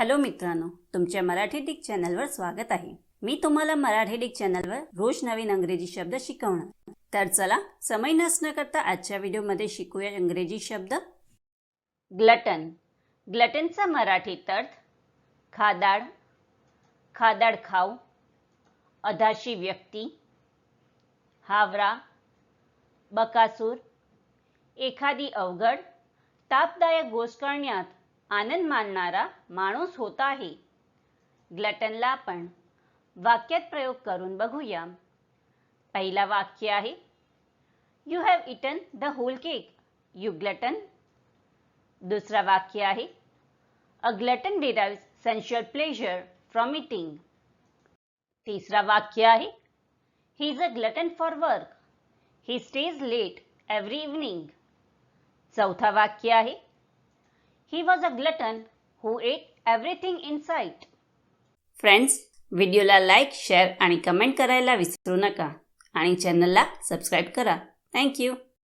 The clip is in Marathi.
हॅलो मित्रांनो तुमच्या मराठी डिक चॅनलवर स्वागत आहे. मी तुम्हाला मराठी डिक चॅनलवर रोज नवीन अंग्रेजी शब्द शिकवणार. तर चला समय नसणं करता आजच्या व्हिडिओमध्ये शिकूया इंग्रजी शब्द. ग्लटन. ग्लटनचा मराठीत अर्थ खादाड खादाड खाऊ अधाशी व्यक्ती हावरा बकासूर एखादी अवघड तापदायक गोष्ट करण्यात आनंद मानणारा माणूस होता आहे. ग्लटनला आपण वाक्यात प्रयोग करून बघूया. पहिला वाक्य आहे you have eaten the whole cake you glutton दुसरा वाक्य आहे a glutton derives sensual pleasure from eating तिसरा वाक्य आहे he is a glutton for work he stays late every evening चौथा वाक्य आहे he was a glutton who ate everything in sight friends व्हिडिओला लाईक शेअर आणि कमेंट करायला विसरू नका. आणि चॅनलला सबस्क्राईब करा. थँक्यू